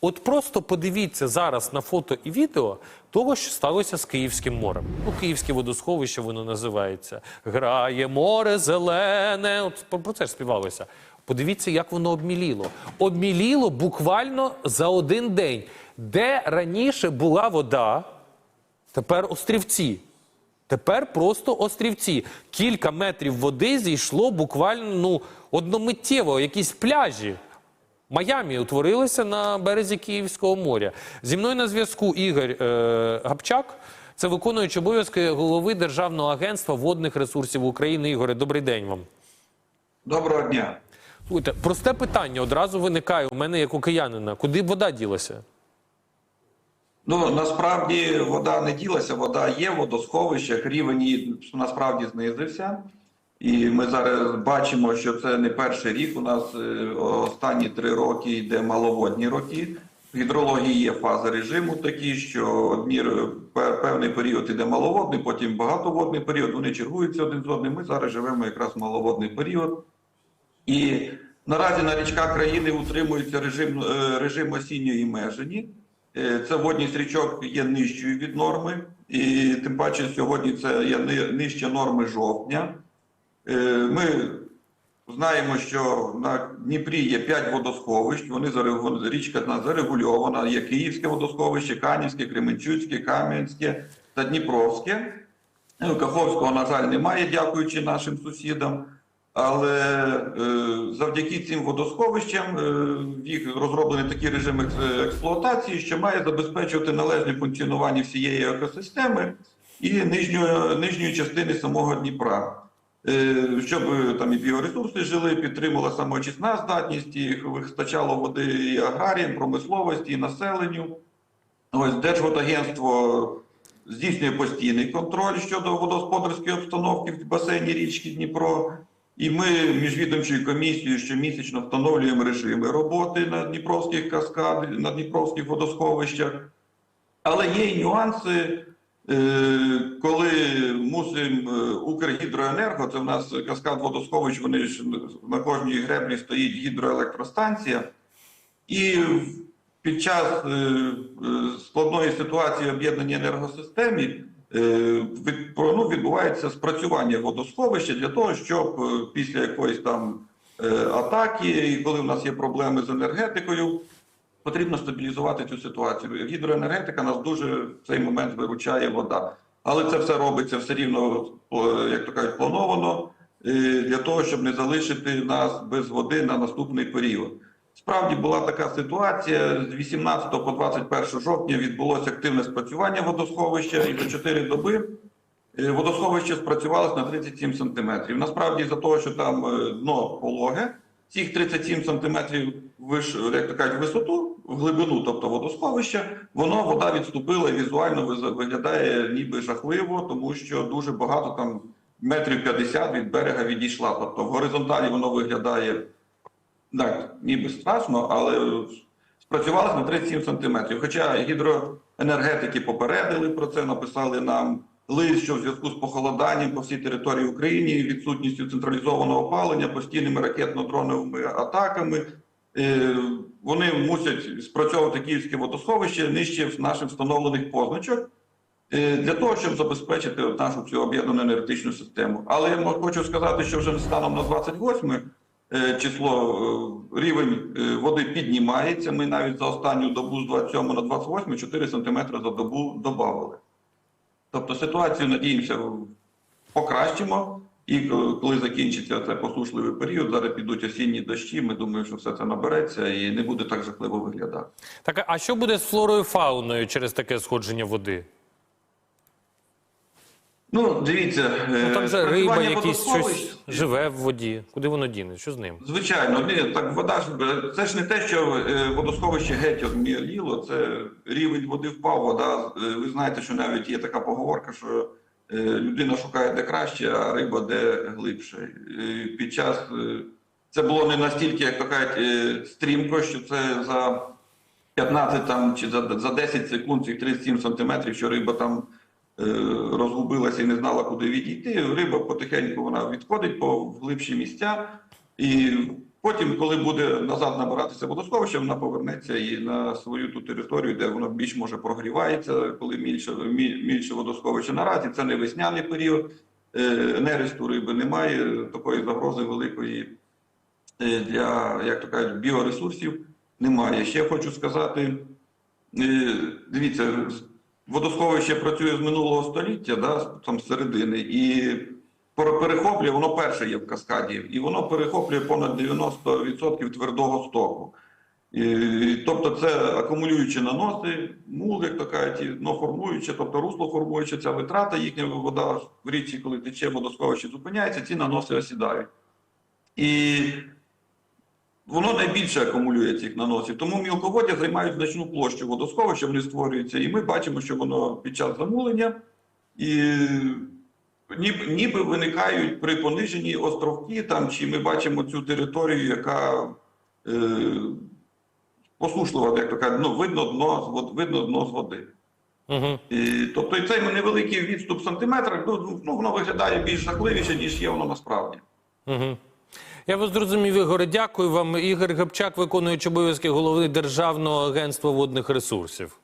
От просто подивіться зараз на фото і відео того, що сталося з Київським морем. Ну, Київське водосховище воно називається. Грає море зелене. От про- це ж співалося. Подивіться, як воно обміліло. Обміліло буквально за один день. Де раніше була вода, тепер острівці. Тепер просто острівці. Кілька метрів води зійшло буквально ну, одномиттєво, якісь пляжі. Майамі утворилися на березі Київського моря. Зі мною на зв'язку Ігор е, Гапчак, це виконуючий обов'язки голови Державного агентства водних ресурсів України. Ігоре, добрий день вам. Доброго дня. Слухайте, просте питання одразу виникає у мене як у киянина. Куди вода ділася? Ну насправді вода не ділася, вода є в водосховищах, рівень її насправді знизився. І ми зараз бачимо, що це не перший рік. У нас е, останні три роки йде маловодні роки. В гідрології є фази режиму такі, що одні певний період іде маловодний, потім багатоводний період. Вони чергуються один з одним. Ми зараз живемо якраз маловодний період. І наразі на річках країни утримується режим, е, режим осінньої межені. Е, Це водність річок є нижчою від норми, і тим паче сьогодні це є ни- нижче норми жовтня. Е, Ми знаємо, що на Дніпрі є 5 водосховищ. Вони річка зарегульована. Є Київське водосховище, Канівське, Кременчуцьке, Кам'янське та Дніпровське. Ну, Каховського, на жаль, немає, дякуючи нашим сусідам. Але е, завдяки цим водосховищам е, їх розроблений такий режим експлуатації, що має забезпечувати належне функціонування всієї екосистеми і нижньої, нижньої частини самого Дніпра. Е, щоб е, там і біоресурси жили, підтримувала самоочисна здатність, і вистачало води і аграріям, промисловості, і населенню. Ось Держводагентство здійснює постійний контроль щодо водогосподарської обстановки в басейні річки Дніпро. І ми міжвідомчою комісією щомісячно встановлюємо режими роботи на Дніпровських каскадах, на Дніпровських водосховищах. Але є і нюанси, коли мусимо е, Укргідроенерго, це в нас каскад водосховищ, вони ж на кожній греблі стоїть гідроелектростанція. І під час е, е, складної ситуації об'єднання енергосистемі е, ну, відбувається спрацювання водосховища для того, щоб е, після якоїсь там е, атаки, коли в нас є проблеми з енергетикою, потрібно стабілізувати цю ситуацію. Гідроенергетика нас дуже в цей момент виручає вода. Але це все робиться все рівно, як то кажуть, плановано е, для того, щоб не залишити нас без води на наступний період. Справді була така ситуація. З 18 по 21 жовтня відбулося активне спрацювання водосховища, і за 4 доби е, водосховище спрацювалося на 37 сантиметрів. Насправді, за того, що там е, дно пологе, цих 37 сантиметрів виш, як то кажуть, висоту, в глибину, тобто водосховища, воно вода відступила і візуально виглядає ніби жахливо, тому що дуже багато там метрів 50 від берега відійшла. Тобто в горизонталі воно виглядає так, ніби страшно, але спрацювалося на 37 сантиметрів. Хоча гідроенергетики попередили про це, написали нам лист, що в зв'язку з похолоданням по всій території України, відсутністю централізованого опалення, постійними ракетно-дроновими атаками. е, Вони мусять спрацьовувати київське водосховище нижче наших встановлених позначок е, для того, щоб забезпечити нашу цю об'єднану енергетичну систему. Але я хочу сказати, що вже станом на 28 е, число рівень води піднімається. Ми навіть за останню добу з 27 на 28 4 см за добу додали. Тобто ситуацію, надіємося, покращимо. І коли коли закінчиться цей посушливий період, зараз підуть осінні дощі. Ми думаємо, що все це набереться і не буде так жахливо виглядати. Так, а що буде з флорою фауною через таке сходження води? Ну, дивіться, Ну там же риба, якісь щось живе в воді. Куди воно діне? Що з ним? Звичайно, ні, так вода ж е, це ж не те, що е, водосховище геть обміліло, це рівень води впав. Вода, е, ви знаєте, що навіть є така поговорка, що е, людина шукає де краще, а риба де глибше. Е, Під час е, це було не настільки, як то кажуть, е, стрімко, що це за 15 там чи за, за 10 секунд цих 37 сантиметрів, що риба там е, розгубилася і не знала, куди відійти. Риба потихеньку вона відходить по глибші місця. І Потім, коли буде назад набиратися водосховище, вона повернеться і на свою ту територію, де воно більш може прогрівається, коли мільше, міль- мільше водосховище. Наразі це не весняний період, е, нересту риби немає, такої загрози великої е, для, як то кажуть, біоресурсів немає. Ще хочу сказати, е, дивіться, водосховище працює з минулого століття, да, там з середини, і пере- перехоплює, воно перше є в каскаді, і воно перехоплює понад 90% твердого стоку. І, тобто це акумулюючі наноси, мул, як то кажуть, і, ну, формуючи, тобто русло формуючи, ця витрата, їхня вода в річці, коли тече водосховище зупиняється, ці наноси осідають. І воно найбільше акумулює цих наносів. Тому мілководдя займають значну площу водосховища, вони створюються. І ми бачимо, що воно під час замулення і ніби, ніби виникають при пониженні островки, там, чи ми бачимо цю територію, яка е, посушлива, як то кажуть, ну, видно дно, видно дно з води. Угу. І, тобто і цей невеликий відступ в сантиметрах, ну, ну, воно виглядає більш жахливіше, ніж є воно насправді. Угу. Я вас зрозумів, Ігоре. Дякую вам. Ігор Гапчак, виконуючий обов'язки голови Державного агентства водних ресурсів.